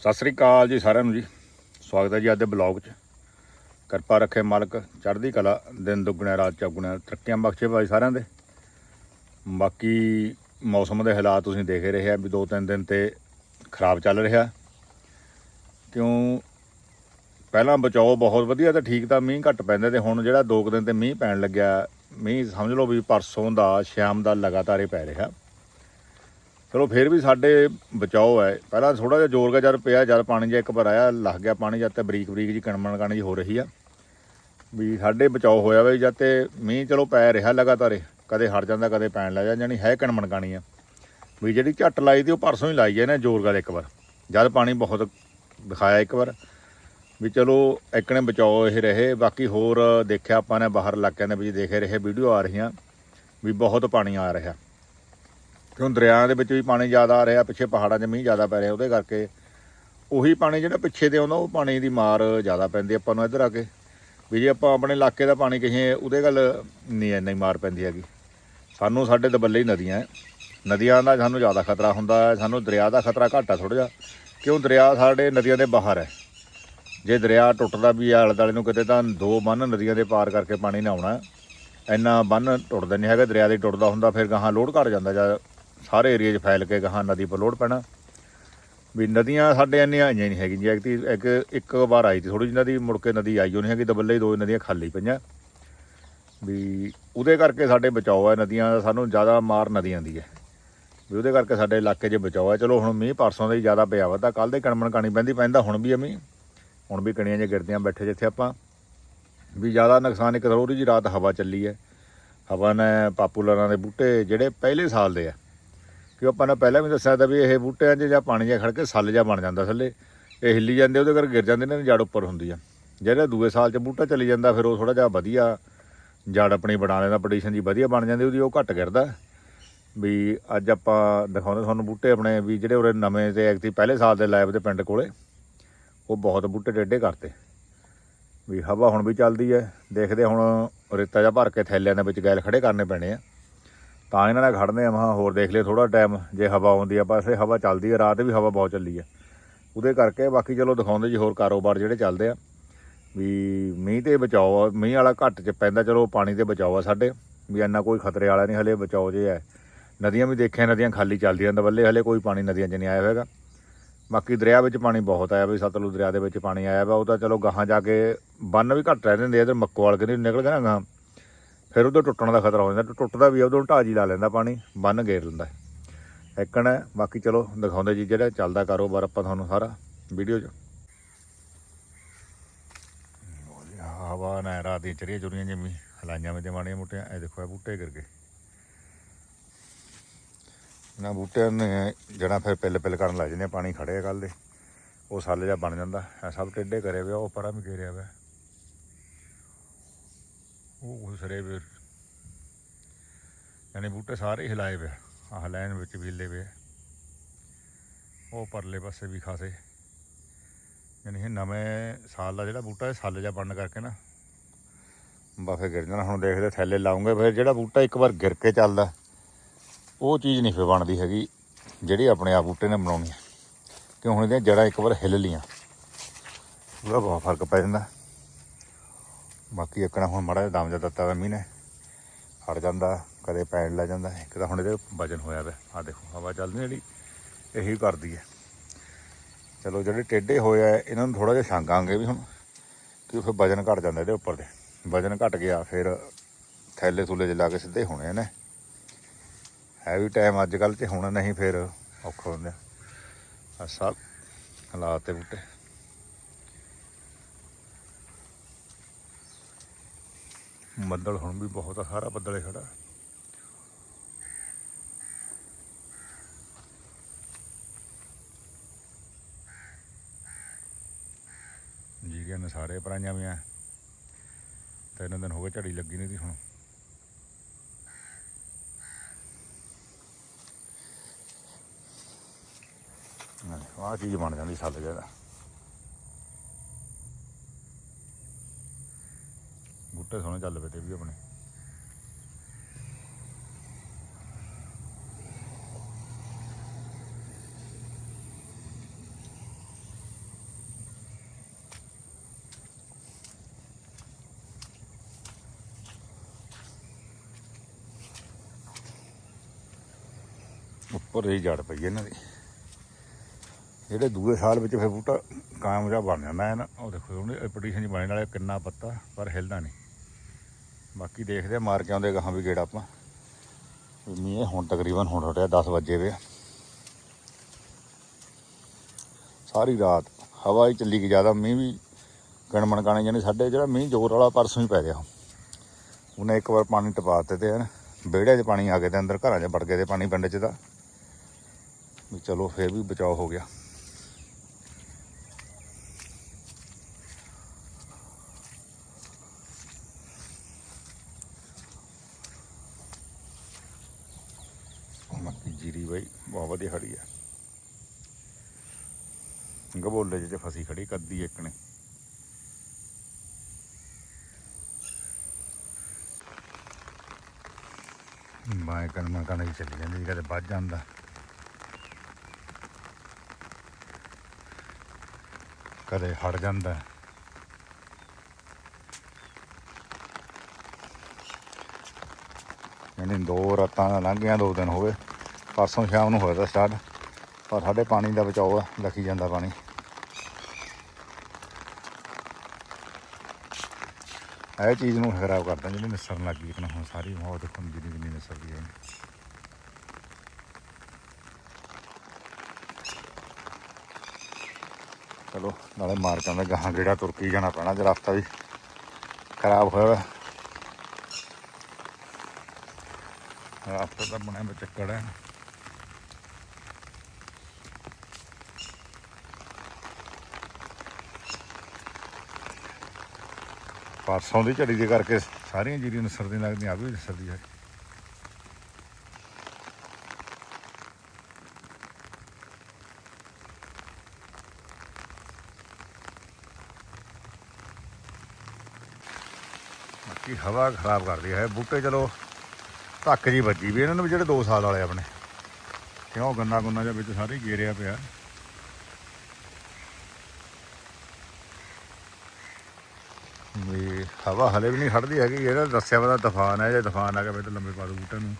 ਸਤਿ ਸ੍ਰੀ ਅਕਾਲ ਜੀ ਸਾਰਿਆਂ ਨੂੰ ਜੀ। ਸਵਾਗਤ ਹੈ ਜੀ ਅੱਜ ਦੇ ਬਲੌਗ 'ਚ। ਕਿਰਪਾ ਰੱਖੇ ਮਾਲਕ, ਚੜ੍ਹਦੀ ਕਲਾ, ਦਿਨ ਦੁੱਗਣਾ, ਰਾਤ ਚੌਗੁਣਾ। ਤਰੱਕੀਆਂ ਬਖਸ਼ੇ ਭਾਈ ਸਾਰਿਆਂ ਦੇ। ਬਾਕੀ ਮੌਸਮ ਦੇ ਹਾਲਾਤ ਤੁਸੀਂ ਦੇਖ ਰਹੇ ਆ ਵੀ ਦੋ ਤਿੰਨ ਦਿਨ ਤੇ ਖਰਾਬ ਚੱਲ ਰਿਹਾ। ਕਿਉਂ? ਪਹਿਲਾਂ ਬਚਾਓ ਬਹੁਤ ਵਧੀਆ ਤੇ ਠੀਕ ਤਾਂ ਮੀਂਹ ਘੱਟ ਪੈਂਦੇ ਤੇ ਹੁਣ ਜਿਹੜਾ ਦੋ ਕੁ ਦਿਨ ਤੇ ਮੀਂਹ ਪੈਣ ਲੱਗਿਆ, ਮੀਂਹ ਸਮਝ ਲਓ ਵੀ ਪਰਸੋਂ ਦਾ, ਸ਼ਾਮ ਦਾ ਲਗਾਤਾਰ ਹੀ ਪੈ ਰਿਹਾ। ਚਲੋ ਫਿਰ ਵੀ ਸਾਡੇ ਬਚਾਓ ਹੈ। ਪਹਿਲਾਂ ਥੋੜਾ ਜਿਹਾ ਜ਼ੋਰ ਗਾ ਜਦ ਪਿਆ, ਜਦ ਪਾਣੀ ਜਿਹਾ ਇੱਕ ਵਾਰ ਆਇਆ, ਲੱਗ ਗਿਆ ਪਾਣੀ ਜਦ ਤੇ ਬਰੀਕ ਬਰੀਕ ਜੀ ਕਣਮਣ ਕਣ ਜੀ ਹੋ ਰਹੀ ਆ। ਵੀ ਸਾਡੇ ਬਚਾਓ ਹੋਇਆ ਵੀ ਜਦ ਤੇ ਮੀਂਹ ਚਲੋ ਪੈ ਰਿਹਾ ਲਗਾਤਾਰ ਹੀ। ਕਦੇ ਹਟ ਜਾਂਦਾ, ਕਦੇ ਪੈਣ ਲੱਗ ਜਾਂਦਾ ਜਾਨੀ ਹੈ ਕਣਮਣ ਕਾਣੀ ਆ। ਵੀ ਜਿਹੜੀ ਝੱਟ ਲਾਈ ਤੀ ਉਹ ਪਰਸੋਂ ਹੀ ਲਾਈ ਹੈ ਨਾ ਜ਼ੋਰ ਗਾ ਇੱਕ ਵਾਰ। ਜਦ ਪਾਣੀ ਬਹੁਤ ਦਿਖਾਇਆ ਇੱਕ ਵਾਰ। ਵੀ ਚਲੋ ਇੱਕਣੇ ਬਚਾਓ ਇਹ ਰਹੇ, ਬਾਕੀ ਹੋਰ ਦੇਖਿਆ ਆਪਾਂ ਨੇ ਬਾਹਰ ਇਲਾਕਿਆਂ ਦੇ ਵਿੱਚ ਦੇਖੇ ਰਹੇ, ਵੀਡੀਓ ਆ ਰਹੀਆਂ, ਵੀ ਬਹੁਤ ਪਾਣੀ ਆ ਰਿਹਾ। ਕਿਉਂ ਦਰਿਆਵਾਂ ਦੇ ਵਿੱਚ ਵੀ ਪਾਣੀ ਜ਼ਿਆਦਾ ਆ ਰਿਹਾ, ਪਿੱਛੇ ਪਹਾੜਾਂ 'ਚ ਮੀਂਹ ਜ਼ਿਆਦਾ ਪੈ ਰਿਹਾ, ਉਹਦੇ ਕਰਕੇ ਉਹੀ ਪਾਣੀ ਜਿਹੜਾ ਪਿੱਛੇ ਦੇ ਆਉਂਦਾ ਉਹ ਪਾਣੀ ਦੀ ਮਾਰ ਜ਼ਿਆਦਾ ਪੈਂਦੀ ਆਪਾਂ ਨੂੰ ਇੱਧਰ ਆ ਕੇ। ਵੀ ਜੇ ਆਪਾਂ ਆਪਣੇ ਇਲਾਕੇ ਦਾ ਪਾਣੀ ਕਹੀਏ, ਉਹਦੇ ਗੱਲ ਨਹੀਂ ਇੰਨੀ ਮਾਰ ਪੈਂਦੀ ਹੈਗੀ। ਸਾਨੂੰ ਸਾਡੇ ਦਬੱਲੇ ਹੀ ਨਦੀਆਂ ਨਦੀਆਂ ਦਾ ਸਾਨੂੰ ਜ਼ਿਆਦਾ ਖਤਰਾ ਹੁੰਦਾ ਹੈ, ਸਾਨੂੰ ਦਰਿਆ ਦਾ ਖਤਰਾ ਘੱਟ ਆ ਥੋੜਾ ਜਿਹਾ, ਕਿਉਂ ਦਰਿਆ ਸਾਡੇ ਨਦੀਆਂ ਦੇ ਬਾਹਰ ਹੈ। ਜੇ ਦਰਿਆ ਟੁੱਟਦਾ ਵੀ ਆਲੇ ਦੁਆਲੇ ਨੂੰ ਕਿਤੇ ਤਾਂ ਦੋ ਬੰਨ ਨਦੀਆਂ ਦੇ ਪਾਰ ਕਰਕੇ ਪਾਣੀ ਨਾ ਆਉਣਾ ਇੰਨਾ ਬੰਨ ਟੁੱਟਦਾ ਨਹੀਂ ਹੈਗਾ, ਦਰਿਆ ਦੇ ਟੁੱਟਦਾ ਹੁੰਦਾ, ਫਿਰ ਗਾਹਾਂ ਲੋਡ ਘਟ ਜਾਂਦਾ ਜਾਂ ਸਾਰੇ ਏਰੀਏ 'ਚ ਫੈਲ ਕੇ ਗਾਹਾਂ ਨਦੀ ਪਰ ਲੋਡ ਪੈਣਾ। ਵੀ ਨਦੀਆਂ ਸਾਡੇ ਇੰਨੀਆਂ ਆਈਆਂ ਨਹੀਂ ਹੈਗੀਆਂ। ਜੀ ਐਕਤੀ ਇੱਕ ਇੱਕ ਵਾਰ ਆਈ ਸੀ ਥੋੜੀ ਜਿਹੀ ਨਦੀ, ਮੁੜ ਕੇ ਨਦੀ ਆਈ ਉਹ ਨਹੀਂ ਹੈਗੀ। ਦਬੱਲੇ ਹੀ ਦੋ ਨਦੀਆਂ ਖਾਲੀ ਪਈਆਂ। ਵੀ ਉਹਦੇ ਕਰਕੇ ਸਾਡੇ ਬਚਾਓ ਹੈ ਨਦੀਆਂ ਦਾ। ਸਾਨੂੰ ਜ਼ਿਆਦਾ ਮਾਰ ਨਦੀਆਂ ਦੀ ਹੈ। ਵੀ ਉਹਦੇ ਕਰਕੇ ਸਾਡੇ ਇਲਾਕੇ 'ਚ ਬਚਾਓ ਹੈ ਚਲੋ ਹੁਣ ਮੀਂਹ ਪਰਸੋਂ ਦਾ ਹੀ ਜ਼ਿਆਦਾ ਪਿਆ ਵਾ। ਤਾਂ ਕੱਲ ਦੇ ਕਣਮਣ ਕਾਣੀ ਪੈਂਦੀ, ਪੈਂਦਾ ਹੁਣ ਵੀ ਅਮੀ ਹੁਣ ਵੀ ਕਣੀਆਂ 'ਚ ਗਿਰਦੀਆਂ ਬੈਠੇ ਜਿੱਥੇ ਆਪਾਂ। ਵੀ ਜ਼ਿਆਦਾ ਨੁਕਸਾਨ ਇੱਕ ਥੋੜੀ ਜਿਹੀ ਰਾਤ ਹਵਾ ਚੱਲੀ ਹੈ। ਹਵਾ ਨੇ ਪਾਪੂਲਰਾਂ ਦੇ ਬੂਟੇ ਜਿਹੜੇ ਪਹਿਲੇ ਸਾਲ ਦੇ ਆ। ਕਿ ਆਪਾਂ ਨੇ ਪਹਿਲਾਂ ਵੀ ਦੱਸਿਆ ਤਾਂ ਵੀ ਇਹ ਬੂਟਿਆਂ 'ਚ ਜਾਂ ਪਾਣੀ ਜਿਹਾ ਖੜ ਕੇ ਸੱਲ ਜਿਹਾ ਬਣ ਜਾਂਦਾ ਥੱਲੇ। ਇਹ ਹਿੱਲੀ ਜਾਂਦੇ, ਉਹਦੇ ਕਰਕੇ ਗਿਰ ਜਾਂਦੇ ਨੇ ਜੜ ਉੱਪਰ ਹੁੰਦੀ ਆ। ਜਿਹੜਾ ਦੂਏ ਸਾਲ 'ਚ ਬੂਟਾ ਚਲੀ ਜਾਂਦਾ, ਫਿਰ ਉਹ ਥੋੜਾ ਜਿਹਾ ਵਧੀਆ ਜੜ ਆਪਣੀ ਬਣਾ ਲੈਂਦਾ ਪੋਜੀਸ਼ਨ ਜੀ ਵਧੀਆ ਬਣ ਜਾਂਦੀ, ਉਹਦੀ ਉਹ ਘੱਟ ਗਿਰਦਾ। ਵੀ ਅੱਜ ਆਪਾਂ ਦਿਖਾਉਂਦੇ ਤੁਹਾਨੂੰ ਬੂਟੇ ਆਪਣੇ, ਵੀ ਜਿਹੜੇ ਉਰੇ ਨਵੇਂ ਤੇ ਐਕਟੀ ਪਹਿਲੇ ਸਾਲ ਦੇ ਲਾਈਵ ਦੇ ਪਿੰਡ ਕੋਲੇ, ਉਹ ਬਹੁਤ ਬੂਟੇ ਟੇਢੇ ਕਰਤੇ। ਵੀ ਹਵਾ ਹੁਣ ਵੀ ਚੱਲਦੀ ਹੈ ਦੇਖਦੇ ਹੁਣ ਰੇਤਾ ਜਿਹਾ ਭਰ ਕੇ ਥੈਲਿਆਂ ਦੇ ਵਿੱਚ ਗੈਲ ਖੜੇ ਕਰਨੇ ਪੈਣੇ ਆ। ਤਾਂ ਇਹਨਾਂ ਨਾਲ ਖੜਨੇ ਆ ਮਹਾ ਹੋਰ ਦੇਖ ਲਿਓ ਥੋੜਾ ਟਾਈਮ ਜੇ ਹਵਾ ਆਉਂਦੀ ਆ ਪਾਸੇ ਹਵਾ ਚੱਲਦੀ ਆ, ਰਾਤ ਵੀ ਹਵਾ ਬਹੁਤ ਚੱਲੀ ਹੈ ਉਹਦੇ ਕਰਕੇ ਬਾਕੀ ਚਲੋ ਦਿਖਾਉਂਦੇ ਜੀ ਹੋਰ ਕਾਰੋਬਾਰ ਜਿਹੜੇ ਚੱਲਦੇ ਆ। ਵੀ ਮੀਂਹ ਤੇ ਬਚਾਓ ਆ, ਮੀਂਹ ਵਾਲਾ ਘੱਟ ਚ ਪੈਂਦਾ, ਚਲੋ ਪਾਣੀ ਤੇ ਬਚਾਓ ਆ ਸਾਡੇ। ਵੀ ਇੰਨਾ ਕੋਈ ਖਤਰੇ ਵਾਲਾ ਨਹੀਂ, ਹਲੇ ਬਚਾਓ ਜੇ ਹੈ। ਨਦੀਆਂ ਵੀ ਦੇਖਿਆ, ਨਦੀਆਂ ਖਾਲੀ ਚੱਲਦੀਆਂ ਦਵੱਲੇ ਹਲੇ ਕੋਈ ਪਾਣੀ ਨਦੀਆਂ 'ਚ ਨਹੀਂ ਆਇਆ ਹੋਵੇਗਾ ਬਾਕੀ ਦਰਿਆ ਵਿੱਚ ਪਾਣੀ ਬਹੁਤ ਆਇਆ ਵੀ, ਸਤਲੁਜ ਦਰਿਆ ਦੇ ਵਿੱਚ ਪਾਣੀ ਆਇਆ ਵਾ, ਉਹ ਤਾਂ ਚਲੋ ਗਾਹਾਂ ਜਾ ਕੇ ਬੰਨ ਵੀ ਘੱਟ ਰਹਿ ਦਿੰਦੇ ਆ ਮੱਕੋ ਮੱਕੋਵਾਲ ਕਹਿੰਦੇ ਨਿਕਲ ਗਏ ਨਾ ਗਾਹਾਂ। ਫਿਰ ਉਧਰ ਟੁੱਟਣ ਦਾ ਖਤਰਾ ਹੋ ਜਾਂਦਾ। ਟੁੱਟਦਾ ਵੀ ਉਦੋਂ ਢਾਜੀ ਲਾ ਲੈਂਦਾ ਪਾਣੀ ਬੰਨ ਗੇਰ ਲੈਂਦਾ। ਇੱਕਣ ਹੈ ਬਾਕੀ ਚਲੋ ਦਿਖਾਉਂਦੇ ਜੀ ਜਿਹੜਾ ਚੱਲਦਾ ਕਾਰੋਬਾਰ ਆਪਾਂ ਤੁਹਾਨੂੰ ਸਾਰਾ ਵੀਡੀਓ 'ਚ। ਹਵਾ ਨਾ ਰਾਤ ਦੀਆਂ ਚਰੀਆਂ ਚੁਰੀਆਂ ਜਿਵੇਂ ਹਲਾਈਆਂ ਵਿੱਚ ਮਾੜੀਆਂ ਮੋਟੀਆਂ ਇਹ ਦੇਖੋ ਇਹ ਬੂਟੇ ਗਿਰ ਗਏ। ਇਹਨਾਂ ਬੂਟਿਆਂ ਨੇ ਜਿਹੜਾ ਫਿਰ ਪਿੱਲ ਪਿੱਲ ਕਰਨ ਲੱਗ ਜਾਂਦੇ ਆ, ਪਾਣੀ ਖੜੇ ਆ ਕੱਲ ਦੇ। ਉਹ ਸੱਲ ਜਿਹਾ ਬਣ ਜਾਂਦਾ ਇਹ ਸਭ ਟੇਢੇ ਕਰੇ ਵੇ ਉਹ ਪਰਾਂ ਵੀ ਘੇਰਿਆ ਵਾ ਉਹ ਉਸਰੇ ਵੀ ਯਾਨੀ ਬੂਟੇ ਸਾਰੇ ਹਿਲਾਏ ਵੇ ਆਹ ਲਾਈਨ ਵਿੱਚ ਵੀ ਹਿੱਲੇ ਵੇ ਉਹ ਪਰਲੇ ਪਾਸੇ ਵੀ ਖਾਸੇ। ਯਾਨੀ ਇਹ ਨਵੇਂ ਸਾਲ ਦਾ ਜਿਹੜਾ ਬੂਟਾ, ਇਹ ਸੱਲ ਜਿਹਾ ਬਣਨ ਕਰਕੇ ਨਾ, ਬਾਫੇ ਗਿਰ ਜਾਣਾ। ਹੁਣ ਦੇਖਦੇ ਥੈਲੇ ਲਾਉਂਗੇ, ਫਿਰ ਜਿਹੜਾ ਬੂਟਾ ਇੱਕ ਵਾਰ ਗਿਰ ਕੇ ਚੱਲਦਾ, ਉਹ ਚੀਜ਼ ਨਹੀਂ ਫਿਰ ਬਣਦੀ ਹੈਗੀ, ਜਿਹੜੀ ਆਪਣੇ ਆਪ ਬੂਟੇ ਨੇ ਬਣਾਉਣੀ ਹੈ। ਕਿਉਂ ਹੁਣ ਇਹਦੀਆਂ ਜੜਾਂ ਇੱਕ ਵਾਰ ਹਿੱਲ ਲੀਆਂ ਉਹਦਾ ਬਹੁਤ ਫ਼ਰਕ ਪੈ ਜਾਂਦਾ। ਬਾਕੀ ਇੱਕਣਾ ਹੁਣ ਮਾੜਾ ਜਿਹਾ ਦਮ ਜਿਹਾ ਦਿੱਤਾ ਵਾ ਮੀਂਹ ਨੇ। ਹਟ ਜਾਂਦਾ, ਕਦੇ ਪੈਣ ਲੱਗ ਜਾਂਦਾ, ਇੱਕ ਤਾਂ ਹੁਣ ਇਹਦੇ ਵਜਨ ਹੋਇਆ ਵਾ ਆ ਦੇਖੋ, ਹਵਾ ਚੱਲਦੀ ਜਿਹੜੀ, ਇਹੀ ਕਰਦੀ ਹੈ। ਚਲੋ ਜਿਹੜੇ ਟੇਢੇ ਹੋਏ ਆ, ਇਹਨਾਂ ਨੂੰ ਥੋੜਾ ਜਿਹਾ ਛਾਂਗਾਂਗੇ ਵੀ ਹੁਣ ਕਿ ਫਿਰ ਵਜਨ ਘਟ ਜਾਂਦਾ ਇਹਦੇ ਉੱਪਰ ਦੇ ਵਜਨ ਘਟ ਗਿਆ, ਫਿਰ ਥੈਲੇ ਥੁੱਲੇ 'ਚ ਲਾ ਕੇ ਸਿੱਧੇ ਹੋਣੇ ਨੇ। ਹੈ ਵੀ ਟਾਈਮ ਅੱਜ ਕੱਲ੍ਹ 'ਚ ਹੁਣ ਨਹੀਂ, ਫਿਰ ਔਖਾ ਹੁੰਦਾ। ਆ ਸਭ ਹਾਲਾਤ ਤੇ ਬੂਟੇ। ਬੱਦਲ ਹੁਣ ਵੀ ਬਹੁਤ ਆ, ਸਾਰਾ ਬੱਦਲ ਬੱਦਲੇ ਖੜਾ। ਜੀ ਗਏ ਨੇ ਸਾਰੇ ਪਰਾਈਆਂ ਵੀ ਆ। ਤਿੰਨ ਦਿਨ ਹੋ ਗਏ, ਝੜੀ ਲੱਗੀ ਨਹੀਂ ਦੀ ਹੁਣ। ਆਹ ਚੀਜ਼ ਬਣ ਜਾਂਦੀ ਸੱਲ ਜ਼ਿਆਦਾ ਬੂਟੇ ਸੋਹਣੇ ਚੱਲ ਪਏ ਤੇ ਵੀ ਆਪਣੇ। ਉੱਪਰ ਹੀ ਜੜ ਪਈ ਇਹਨਾਂ ਦੀ। ਜਿਹੜੇ ਦੂਏ ਸਾਲ ਵਿੱਚ ਫਿਰ ਬੂਟਾ ਕਾਮਯਾਬ ਬਣ ਜਾਂਦਾ ਹੈ ਨਾ, ਉਹ ਦੇਖੋ, ਉਹਨੇ ਪਟੀਸ਼ਨ ਜੀ ਬਣਨ ਵਾਲੇ ਕਿੰਨਾ ਪੱਤਾ, ਪਰ ਹਿਲਦਾ ਨਹੀਂ। ਬਾਕੀ ਦੇਖਦੇ ਆ, ਮਾਰ ਕੇ ਆਉਂਦੇ ਗਾਹਾਂ ਵੀ ਗੇੜਾ ਆਪਾਂ। ਵੀ ਮੀਂਹ ਹੁਣ ਤਕਰੀਬਨ ਹੁਣ ਹਟਿਆ 10 ਵਜੇ ਵੇ ਸਾਰੀ ਰਾਤ ਹਵਾ ਹੀ ਚੱਲੀ ਗਈ, ਜ਼ਿਆਦਾ ਮੀਂਹ ਵੀ ਗਣਮਣ ਗਾਣੇ ਜਾਨੀ ਸਾਡੇ ਜਿਹੜਾ ਮੀਂਹ ਜ਼ੋਰ ਵਾਲਾ ਪਰਸੋਂ ਹੀ ਪੈ ਗਿਆ। ਉਹਨੇ ਇੱਕ ਵਾਰ ਪਾਣੀ ਟਪਾ ਦਿੱਤੇ ਤੇ ਐਨ ਵਿਹੜੇ 'ਚ ਪਾਣੀ ਆ ਗਿਆ ਤੇ ਅੰਦਰ ਘਰਾਂ 'ਚ ਵੜ ਗਏ ਤੇ ਪਾਣੀ ਪਿੰਡ 'ਚ ਦਾ ਵੀ ਚਲੋ ਫੇਰ ਵੀ ਬਚਾਓ ਹੋ ਗਿਆ ਮੱਕੀ ਜੀਰੀ ਬਾਈ ਬਹੁਤ ਵਧੀਆ ਖੜੀ ਆ ਗਬੋਲੇ ਜਿਹੇ 'ਚ ਫਸੀ ਖੜੀ ਕੱਦੀ ਇੱਕ ਨੇ। ਬਾਏ ਕਰਮਾ ਕਰਨਾ ਹੀ ਚੱਲੀ ਜਾਂਦੀ ਕਦੇ ਵੱਜ ਜਾਂਦਾ। ਕਦੇ ਹਟ ਜਾਂਦਾ। ਇਹਨੇ ਦੋ ਰਾਤਾਂ ਦਾ ਲੰਘ ਗਿਆ ਦੋ ਦਿਨ ਹੋ ਗਏ। ਪਰਸੋਂ ਸ਼ਾਮ ਨੂੰ ਹੋਇਆ ਤਾਂ ਸਟਾਰਟ, ਪਰ ਸਾਡੇ ਪਾਣੀ ਦਾ ਬਚਾਓ ਆ, ਲੱਗੀ ਜਾਂਦਾ ਪਾਣੀ। ਇਹ ਚੀਜ਼ ਨੂੰ ਖਰਾਬ ਕਰਦਾ ਜਿਹੜੀ ਨਿਸਰਨ ਲੱਗ ਗਈ ਨਾ ਹੁਣ ਸਾਰੀ ਬਹੁਤ ਦੇਖੋ ਜਿੰਨੀ ਜਿੰਨੀ ਗਈ ਹੈ ਚਲੋ, ਨਾਲੇ ਮਾਰਕਾਂ ਦਾ ਗਾਹਾਂ, ਗੇੜਾ ਤੁਰ ਕੇ ਜਾਣਾ ਪੈਣਾ, ਜੇ ਰਸਤਾ ਵੀ ਖਰਾਬ ਹੋਇਆ ਰਸਤਾ ਤਾਂ ਬਣਿਆ ਵਿੱਚ ਚੱਕੜ ਹੈ। ਪਰਸੋਂ ਦੀ ਝੜੀ ਦੇ ਕਰਕੇ ਸਾਰੀਆਂ ਜੀਰੀਆਂ ਨਸਰਦੀਆਂ ਲੱਗਦੀਆਂ ਆ ਵੀ ਨਸਰਦੀ ਹੈ ਬਾਕੀ ਹਵਾ ਖਰਾਬ ਕਰਦੀ ਹੈ ਬੂਟੇ ਚਲੋ ਧੱਕ ਜੀ ਵੱਜੀ ਵੀ, ਇਹਨਾਂ ਨੂੰ ਵੀ ਜਿਹੜੇ 2 ਸਾਲ ਵਾਲੇ ਆਪਣੇ। ਕਿਉਂ ਗੰਨਾ ਗੁੰਨਾ ਜਿਹਾ ਵਿੱਚ ਸਾਰੇ ਗੇਰਿਆ ਪਿਆ ਵੀ ਹਵਾ ਹਲੇ ਵੀ ਨਹੀਂ ਖੜਦੀ ਹੈਗੀ। ਇਹਦਾ ਦੱਸਿਆ ਪਤਾ ਤੂਫਾਨ ਹੈ ਜੇ ਤੂਫਾਨ ਆ ਗਿਆ ਫਿਰ ਤਾਂ ਲੰਬੇ ਪਾ ਦੂ ਬੂਟੇ ਨੂੰ।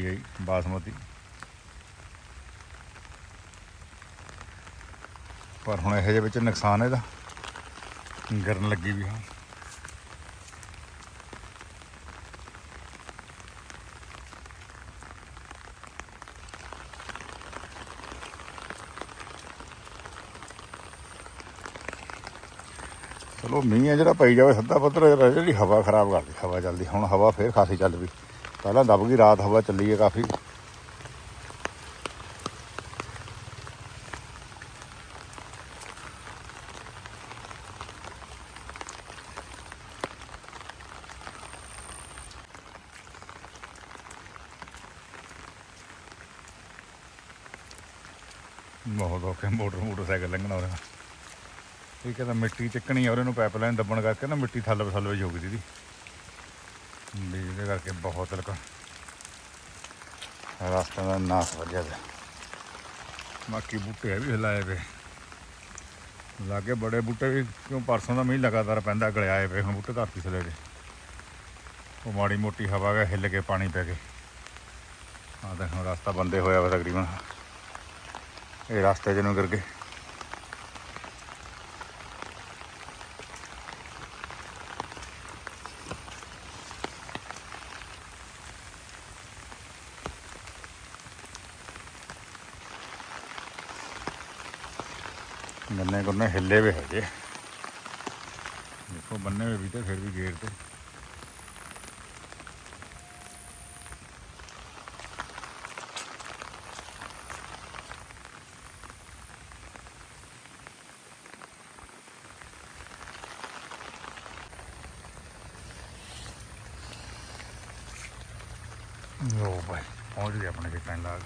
ਤਕਰੀਬਨ ਗਈ ਬਾਸਮਤੀ। ਪਰ ਹੁਣ ਇਹੋ ਜਿਹੇ ਵਿੱਚ ਨੁਕਸਾਨ ਇਹਦਾ। ਗਰਨ ਲੱਗੀ ਵੀ ਹਾਂ। ਚਲੋ ਮੀਂਹ ਹੈ ਜਿਹੜਾ ਪਈ ਜਾਵੇ ਸੱਦਾ ਪੱਤਰ ਜਿਹੜੀ ਹਵਾ ਖਰਾਬ ਕਰਦੀ, ਹਵਾ ਚੱਲਦੀ, ਹੁਣ ਹਵਾ ਫੇਰ ਖਾਸੀ ਚੱਲ ਪਈ। ਪਹਿਲਾਂ ਦਬ ਗਈ, ਰਾਤ ਹਵਾ ਚੱਲੀ ਹੈ ਕਾਫੀ। ਬਹੁਤ ਔਖੇ ਮੋਟਰ ਮੋਟਰਸਾਈਕਲ ਲੰਘਣਾ ਉਹਦਾ ਇਹ ਕਹਿੰਦਾ ਮਿੱਟੀ ਚੱਕਣੀ ਆ ਉਹਨੂੰ ਨੂੰ ਪਾਈਪਲਾਈਨ ਦੱਬਣ ਕਰਕੇ ਨਾ ਮਿੱਟੀ ਥੱਲੇ ਥੱਲੇ ਹੋ ਗਈ ਦੀਦੀ। ਵੀ ਇਹਦੇ ਕਰਕੇ ਬਹੁਤ ਲਕ ਰਸਤਾ ਦਾ ਨਾਸ ਵੱਜਿਆ ਪਿਆ। ਬਾਕੀ ਬੂਟੇ ਵੀ ਹਿਲਾਏ ਪਏ। ਲਾਗੇ ਬੜੇ ਬੂਟੇ ਵੀ, ਕਿਉਂ ਪਰਸੋਂ ਦਾ ਮੀਂਹ ਲਗਾਤਾਰ ਪੈਂਦਾ ਗਲਿਆਏ ਪਏ ਹੁਣ ਬੂਟੇ ਧਰਤੀ ਥੱਲੇ ਦੇ। ਉਹ ਮਾੜੀ ਮੋਟੀ ਹਵਾ ਗਾ ਹਿੱਲ ਕੇ ਪਾਣੀ ਪੈ ਕੇ। ਆਹ ਦੇਖੋ, ਰਸਤਾ ਬੰਦੇ ਹੋਇਆ ਵਾ ਤਕਰੀਬਨ। ਇਹ ਰਸਤੇ ਜਿਹਨੂੰ ਕਰਕੇ ਦੋਨੇ ਹਿੱਲੇ ਵੇ ਹੈਗੇ ਦੇਖੋ, ਬੰਨੇ ਵੀ ਤੇ, ਫਿਰ ਵੀ ਗੇਟ ਤੇ। ਲੋ ਭਾਈ ਪਹੁੰਚ ਗਏ ਆਪਣੇ ਖੇਤਾਂ ਨਾਲ।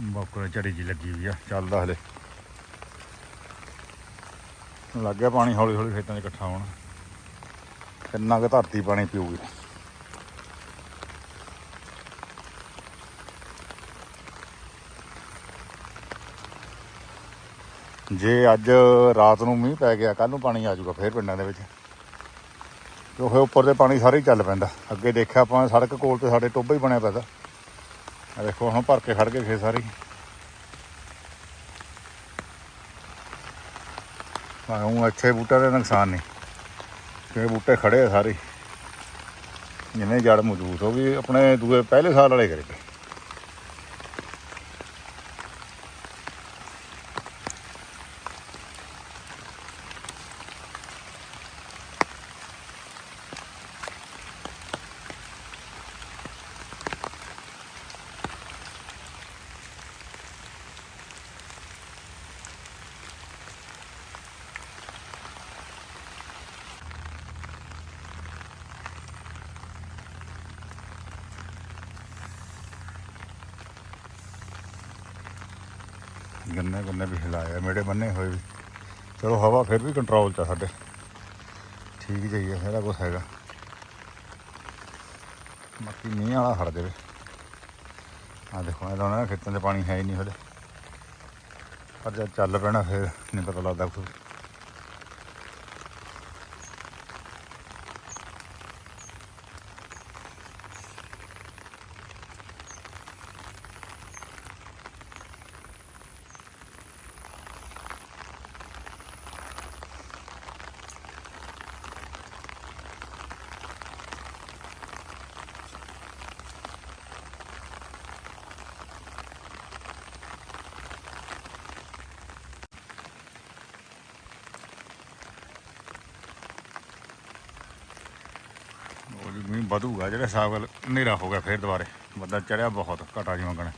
ਬੋਕਰ ਚੜੀ ਜੀ ਲੱਗੀ ਹੋਈ ਆ, ਚੱਲਦਾ ਹਲੇ। ਲੱਗ ਗਿਆ ਪਾਣੀ ਹੌਲੀ ਹੌਲੀ ਖੇਤਾਂ 'ਚ ਇਕੱਠਾ ਹੋਣਾ। ਕਿੰਨਾ ਕੁ ਧਰਤੀ ਪਾਣੀ ਪੀਊਗੀ। ਜੇ ਅੱਜ ਰਾਤ ਨੂੰ ਮੀਂਹ ਪੈ ਗਿਆ ਕੱਲ ਨੂੰ ਪਾਣੀ ਆ ਜਾਊਗਾ ਫੇਰ ਪਿੰਡਾਂ ਦੇ ਵਿੱਚ। ਕਿਉਂਕਿ ਉੱਪਰ ਦੇ ਪਾਣੀ ਸਾਰੇ ਹੀ ਚੱਲ ਪੈਂਦਾ। ਅੱਗੇ ਦੇਖਿਆ ਆਪਾਂ ਸੜਕ ਕੋਲ ਤੇ ਸਾਡੇ ਟੋਬਾ ਹੀ ਬਣਿਆ ਪਿਆ ਦੇਖੋ, ਹੁਣ ਭਰ ਕੇ ਖੜ ਗਏ ਫੇਰ ਸਾਰੇ ਹੀ। ਹਾਂ ਇੱਥੇ ਬੂਟਾ ਦਾ ਨੁਕਸਾਨ ਨਹੀਂ ਕਿਉਂਕਿ ਬੂਟੇ ਖੜੇ ਆ ਸਾਰੇ ਜਿੰਨੇ ਜੜ ਮਜ਼ਬੂਤ ਹੋ ਵੀ ਆਪਣੇ ਦੂਏ ਪਹਿਲੇ ਸਾਲ ਵਾਲੇ ਕਰੇ ਗੰਨੇ ਗੰਨੇ ਵੀ ਹਿਲਾਇਆ ਮੇੜੇ ਬੰਨੇ ਹੋਏ ਵੀ। ਚਲੋ ਹਵਾ ਫਿਰ ਵੀ ਕੰਟਰੋਲ ਚ ਆ ਸਾਡੇ। ਠੀਕ ਜਿਹੀ ਹੈ ਇਹਦਾ ਕੁਛ ਹੈਗਾ। ਬਾਕੀ ਮੀਂਹ ਵਾਲਾ ਹਟ ਜਾਵੇ। ਆ ਦੇਖੋ ਇਹਦਾ ਉਹਨਾਂ ਖੇਤਾਂ 'ਚ ਪਾਣੀ ਹੈ ਹੀ ਨਹੀਂ ਹਲੇ ਪਰ ਜਦ ਚੱਲ ਪੈਣਾ ਫਿਰ, ਨਹੀਂ ਪਤਾ ਲੱਗਦਾ ਕੁਛ। ਉਹ ਮੀਂਹ ਵਧੂਗਾ, ਜਿਹੜਾ ਹਿਸਾਬ ਨਾਲ ਹਨੇਰਾ ਹੋ ਗਿਆ ਫਿਰ ਦੁਬਾਰੇ। ਬੱਦਲ ਚੜਿਆ ਬਹੁਤ, ਘਟਾ ਜਿਹਾ ਮੰਗਣ।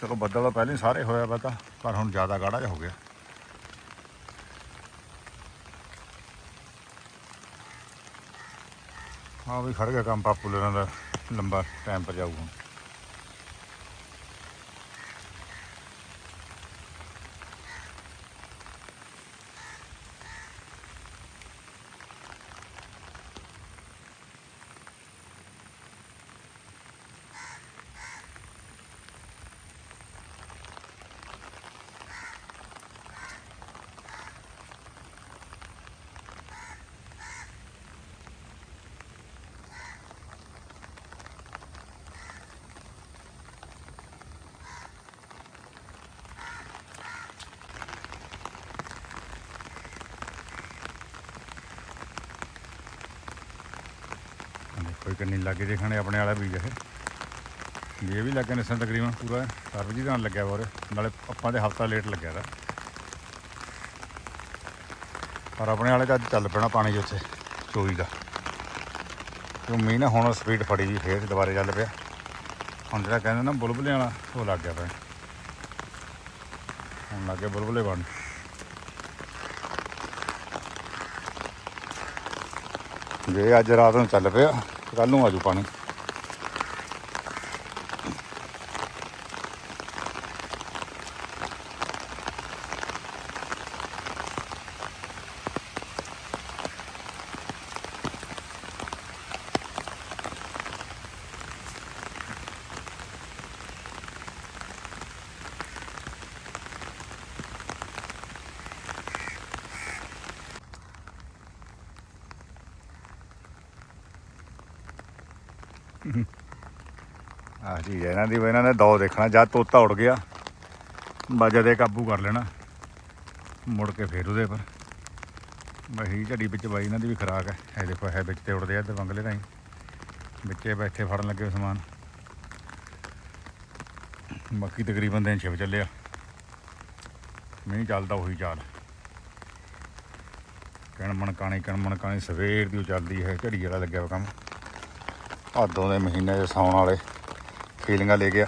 ਚਲੋ ਬੱਦਲ ਤਾਂ ਪਹਿਲਾਂ ਹੀ ਸਾਰੇ ਹੋਇਆ ਪਤਾ ਪਰ ਹੁਣ ਜ਼ਿਆਦਾ ਗਾੜਾ ਜਿਹਾ ਹੋ ਗਿਆ। ਹਾਂ ਵੀ ਖੜ ਗਿਆ ਕੰਮ ਪਾਪੂਲਰਾਂ ਦਾ ਲੰਬਾ ਟਾਈਮ ਪਰ ਜਾਊਗਾ। ਹੁਣ ਦੇਖੋ ਇਹ ਕਿੰਨੀ ਲੱਗੇ ਆਪਣੇ ਵਾਲਾ ਬੀਜ ਇਹ। ਵੀ ਇਹ ਵੀ ਲੱਗੇ ਨਿਸਣ ਤਕਰੀਬਨ ਪੂਰਾ। ਸਰਬਜੀਤ ਨਾਲ ਲੱਗਿਆ ਹੋਰ ਨਾਲੇ ਆਪਾਂ ਦੇ ਹਫਤਾ ਲੇਟ ਲੱਗਿਆ ਦਾ ਪਰ ਆਪਣੇ ਵਾਲੇ ਤਾਂ ਅੱਜ ਚੱਲ ਪੈਣਾ ਪਾਣੀ ਜਿੱਥੇ ਚੋਈ ਦਾ। ਕਿਉਂ ਮੀਂਹ ਨਾ ਹੁਣ ਸਪੀਡ ਫੜੀ ਜੀ, ਫੇਰ ਦੁਬਾਰੇ ਚੱਲ ਪਿਆ। ਹੁਣ ਜਿਹੜਾ ਕਹਿੰਦੇ ਨਾ ਬੁਲਬੁਲੇ ਵਾਲਾ, ਉਹ ਲੱਗ ਗਿਆ ਪਿਆ ਹੁਣ ਲੱਗੇ ਬੁਲਬੁਲੇ ਬਣ। ਜੇ ਅੱਜ ਰਾਤ ਨੂੰ ਚੱਲ ਪਿਆ ਕੱਲ ਨੂੰ ਆਜੂ ਪਾਣੀ। ਆਹ ਜੀ ਇਹਨਾਂ ਦੀ ਇਹਨਾਂ ਨੇ ਦੌ ਦੇਖਣਾ, ਜਦ ਤੋਤਾ ਉੜ ਗਿਆ, ਬਾਜਾ ਦੇ ਕਾਬੂ ਕਰ ਲੈਣਾ, ਮੁੜ ਕੇ ਫੇਰ ਉਹਦੇ ਪਰ। ਬਹੀ ਝੜੀ ਵਿੱਚ ਬਾਈ, ਇਹਨਾਂ ਦੀ ਵੀ ਖਰਾਕ ਹੈ। ਇਹ ਦੇਖੋ, ਇਹ ਵਿੱਚ ਤੇ ਉੜਦੇ ਆ ਤੇ ਬੰਗਲੇ ਤਾਂ ਹੀ ਵਿੱਚੇ ਬੈਠੇ ਫੜਨ ਲੱਗੇ ਸਮਾਨ। ਬਾਕੀ ਤਕਰੀਬਨ ਦਿਨ ਛਿਪ ਚੱਲਿਆ ਮੀਂਹ ਚੱਲਦਾ ਉਹੀ ਚਾਲ। ਕਣ ਮਣਕਾਣੀ ਕਣ ਮਣਕਾਣੀ ਸਵੇਰ ਦੀ ਉਹ ਚੱਲਦੀ ਹੈ, ਝੜੀ ਵਾਲਾ ਲੱਗਿਆ ਕੰਮ। ਭਾਦੋਂ ਦੇ ਮਹੀਨੇ ਦੇ ਸਾਉਣ ਵਾਲੇ। ਫੀਲਿੰਗਾਂ ਲੈ ਗਿਆ।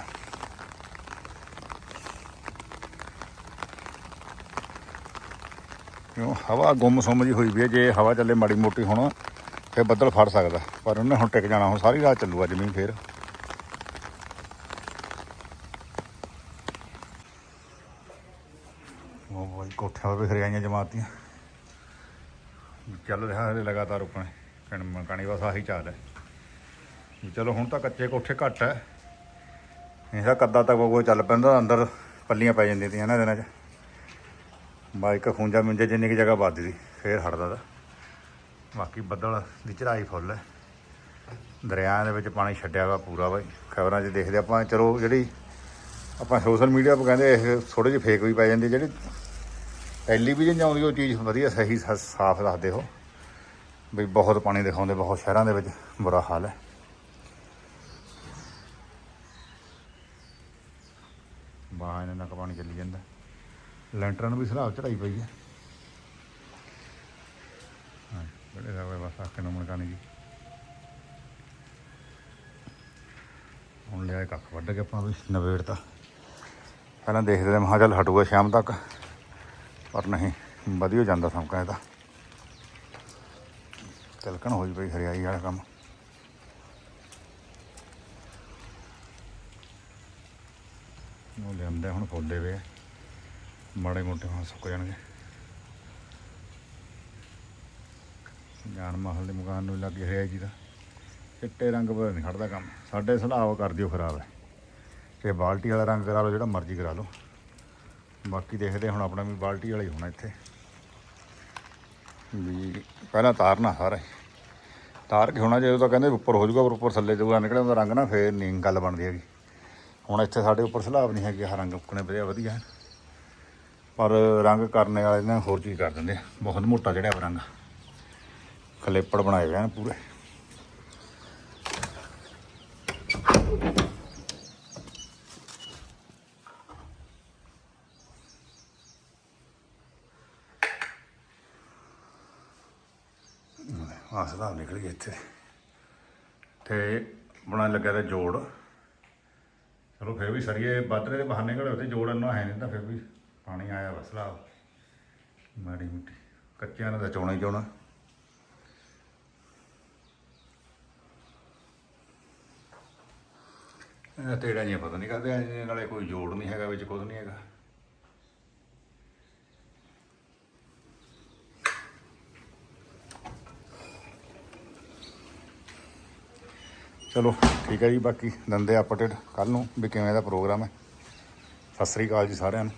ਕਿਉਂ? ਹਵਾ ਗੁੰਮ ਸੁੰਮ ਜੀ ਹੋਈ ਵੀ ਹੈ। ਜੇ ਹਵਾ ਚੱਲੇ ਮਾੜੀ ਮੋਟੀ ਹੁਣ, ਫਿਰ ਬੱਦਲ ਫੜ ਸਕਦਾ। ਪਰ ਉਹਨੇ ਹੁਣ ਟਿਕ ਜਾਣਾ, ਹੁਣ ਸਾਰੀ ਰਾਤ ਚੱਲੂਗਾ ਜ਼ਮੀਨ ਫੇਰ। ਉਹ ਬਾਈ ਕੋਠਿਆਂ 'ਤੇ ਵੀ ਖਰਿਆਈਆਂ ਜਮਾਤੀਆਂ। ਚੱਲ ਰਿਹਾ ਹੈ ਲਗਾਤਾਰ ਉੱਪਰ ਕਣ ਕਣੀ ਬਸ ਆਹੀ ਚਾਲ ਹੈ। ਚਲੋ ਹੁਣ ਤਾਂ ਕੱਚੇ ਕੋਠੇ ਘੱਟ ਹੈ। ਇਹਦਾ ਕੱਦਾ ਤੱਕ ਕੋਈ ਚੱਲ ਪੈਂਦਾ, ਅੰਦਰ ਪੱਲੀਆਂ ਪੈ ਜਾਂਦੀਆਂ ਤੀਆਂ ਇਹਨਾਂ ਦਿਨਾਂ 'ਚ ਬਾ ਇੱਕ ਖੂੰਜਾ ਮਿੰਜੇ ਜਿੰਨੀ ਕੁ ਜਗ੍ਹਾ ਵੱਧਦੀ, ਫੇਰ ਹਟਦਾ ਤਾ ਬਾਕੀ ਬੱਦਲ ਦੀ ਚੜਾਈ ਫੁੱਲ ਹੈ। ਦਰਿਆ ਦੇ ਵਿੱਚ ਪਾਣੀ ਛੱਡਿਆ ਵਾ ਪੂਰਾ ਬਾਈ। ਖਬਰਾਂ 'ਚ ਦੇਖਦੇ ਆਪਾਂ, ਚਲੋ ਜਿਹੜੀ ਆਪਾਂ ਸੋਸ਼ਲ ਮੀਡੀਆ 'ਤੇ ਕਹਿੰਦੇ ਇਹ ਥੋੜੇ ਜਿਹੇ ਫੇਕ ਵੀ ਪੈ ਜਾਂਦੇ, ਜਿਹੜੀ ਟੈਲੀਵਿਜ਼ਨ 'ਚ ਆਉਂਦੀ ਉਹ ਚੀਜ਼ ਵਧੀਆ, ਸਹੀ, ਸ- ਸਾਫ਼ ਦੱਸਦੇ ਹੋ ਵੀ ਬਹੁਤ ਪਾਣੀ ਦਿਖਾਉਂਦੇ, ਬਹੁਤ ਸ਼ਹਿਰਾਂ ਦੇ ਵਿੱਚ ਬੁਰਾ ਹਾਲ ਹੈ। ਬਾਹਾਂ ਨੱਕ ਪਾਣੀ ਚੱਲੀ ਜਾਂਦਾ। ਲੈਂਟਰਾਂ ਨੂੰ ਵੀ ਸਲਾਬ ਚੜਾਈ ਪਈ ਹੈ। ਹਾਂ, ਬੜੇ ਦਾ ਬਸ ਆਕੇ ਨੂੰ ਮਣਕਾਣੀ ਜੀ। ਹੁਣ ਲਿਆ ਕੱਖ ਵੱਢ ਕੇ ਆਪਾਂ ਵੀ ਨਵੇੜਤਾ। ਪਹਿਲਾਂ ਦੇਖਦੇ ਤੇ ਮਹਾਂ ਚੱਲ ਹਟੂਗਾ ਸ਼ਾਮ ਤੱਕ, ਪਰ ਨਹੀਂ, ਵਧੀਆ ਜਾਂਦਾ ਸਮਕਾ ਇਹਦਾ। ਤਿਲਕਣ ਹੋਈ ਪਈ ਹਰਿਆਈ ਵਾਲਾ ਕੰਮ। ਉਹ ਲਿਆਂਦਾ ਹੁਣ ਫੁੱਲੇ ਵੇ ਮਾੜੇ ਮੋਟੇ ਹੁਣ ਸੁੱਕ ਜਾਣਗੇ। ਜਾਨ ਮਹਲ ਦੇ ਮਕਾਨ ਨੂੰ ਲੱਗੇ ਹਰਿਆਈ ਜੀ ਦਾ ਚਿੱਟੇ ਰੰਗ ਪਰ ਨਹੀਂ ਖੜਦਾ ਕੰਮ। ਸਾਡੇ ਸੁਭਾਅ ਕਰ ਦਿਓ ਖਰਾਬ। ਹੈ ਤੇ ਬਾਲਟੀ ਵਾਲਾ ਰੰਗ ਕਰਾ ਲਓ, ਜਿਹੜਾ ਮਰਜ਼ੀ ਕਰਾ ਲਓ। ਬਾਕੀ ਦੇਖਦੇ ਹੁਣ ਆਪਣਾ ਵੀ ਬਾਲਟੀ ਵਾਲਾ ਹੀ ਹੋਣਾ ਇੱਥੇ। ਵੀ ਪਹਿਲਾਂ ਤਾਰਨਾ ਸਾਰਾ ਤਾਰ ਕੇ ਹੋਣਾ ਜਦੋਂ ਤਾਂ ਕਹਿੰਦੇ ਉੱਪਰ ਹੋ ਜਾਊਗਾ, ਪਰ ਉੱਪਰ ਥੱਲੇ ਜਾਊਗਾ ਨਿਕਲਿਆ ਉਹਦਾ ਰੰਗ ਨਾ ਫੇਰ ਨਹੀਂ ਗੱਲ ਬਣਦੀ ਹੈਗੀ। ਹੁਣ ਇੱਥੇ ਸਾਡੇ ਉੱਪਰ ਸਲਾਬ ਨਹੀਂ ਹੈਗੇ, ਆਹ ਰੰਗ ਉੱਕਣੇ ਵਧੀਆ ਵਧੀਆ ਪਰ ਰੰਗ ਕਰਨੇ ਵਾਲੇ ਨੇ ਹੋਰ ਚੀਜ਼ ਕਰ ਦਿੰਦੇ ਆ। ਬਹੁਤ ਮੋਟਾ ਜਿਹੜਾ ਵਾ ਰੰਗ। ਖਲੇਪੜ ਬਣਾਏ ਹੋਏ ਹਨ ਪੂਰੇ। ਆਹ ਸਲਾਬ ਨਿਕਲ ਗਈ ਇੱਥੇ। ਤੇ ਬਣਾਉਣ ਲੱਗਾ ਤੇ ਜੋੜ। ਚਲੋ ਫਿਰ ਵੀ ਸਰੀਏ ਬਾਦਰੇ ਦੇ ਬਹਾਨੇ ਘੜੇ ਉੱਤੇ ਜੋੜਨ ਨੂੰ ਹੈ ਨਹੀਂ ਤਾਂ ਫਿਰ ਵੀ ਪਾਣੀ ਆਇਆ ਵਸਲਾ ਮਾੜੀ ਮਿੱਟੀ, ਕੱਚਿਆਂ ਨੇ ਤਾਂ ਚੋਣਾ ਹੀ ਚੋਣਾ। ਇਹ ਤੇੜਾ ਨਹੀਂ ਪਤਾ ਨਹੀਂ ਕਰਦੇ ਇਹਦੇ ਨਾਲੇ ਕੋਈ ਜੋੜ ਨਹੀਂ ਹੈਗਾ, ਵਿੱਚ ਕੁਝ ਨਹੀਂ ਹੈਗਾ। ਚਲੋ, ਠੀਕ ਹੈ ਜੀ, ਬਾਕੀ ਦੰਦੇ ਅਪਡੇਟ ਕੱਲ ਨੂੰ ਵੀ ਕਿਵੇਂ ਦਾ ਪ੍ਰੋਗਰਾਮ ਹੈ। ਸਤਿ ਸ੍ਰੀ ਅਕਾਲ ਜੀ ਸਾਰਿਆਂ ਨੂੰ।